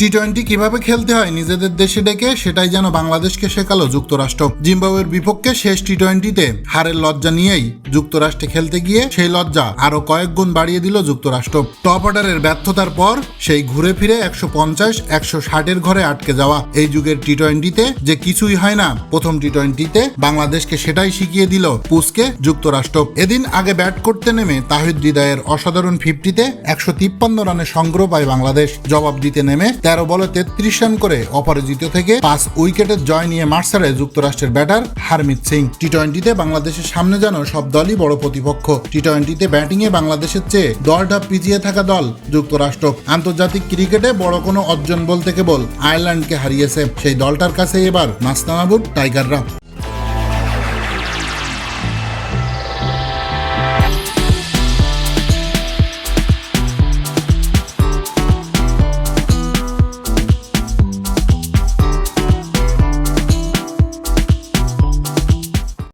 T twenty কীভাবে খেলতে হয়, নিজেদের দেশে ডেকে সেটাই যেন বাংলাদেশকে শেখালো যুক্তরাষ্ট্র। জিম্বাবুয়ের বিপক্ষে শেষ টি টোয়েন্টিতে হারের লজ্জা নিয়েই যুক্তরাষ্ট্রে খেলতে গিয়ে সেই লজ্জা আরও কয়েক গুণ বাড়িয়ে দিল যুক্তরাষ্ট্র। টপ অর্ডারের ব্যর্থতার পর সেই ঘুরে ফিরে একশো পঞ্চাশ, একশো ষাটের ঘরে আটকে যাওয়া। এই যুগের টি টোয়েন্টিতে যে কিছুই হয় না, প্রথম টি টোয়েন্টিতে বাংলাদেশকে সেটাই শিখিয়ে দিল পুসকে যুক্তরাষ্ট্র। এদিন আগে ব্যাট করতে নেমে তাহিদ হৃদয়ের অসাধারণ ফিফটিতে একশো তিপ্পান্ন রানের সংগ্রহ পায় বাংলাদেশ। জবাব দিতে নেমে তেরো বলে তেত্রিশ রান করে অপরাজিত থেকে পাঁচ উইকেটের জয় নিয়ে ছাড়ে যুক্তরাষ্ট্রের ব্যাটার হারমিত সিং। টি টোয়েন্টিতে বাংলাদেশের সামনে যেন সব দলই বড় প্রতিপক্ষ। টি টোয়েন্টিতে এ বাংলাদেশের চেয়ে দলটা পিছিয়ে থাকা দল যুক্তরাষ্ট্র। আন্তর্জাতিক ক্রিকেটে বড় কোনো অর্জন বলতে কেবল আয়ারল্যান্ডকে হারিয়েছে। সেই দলটার কাছে এবার নাস্তানাবুর টাইগাররা।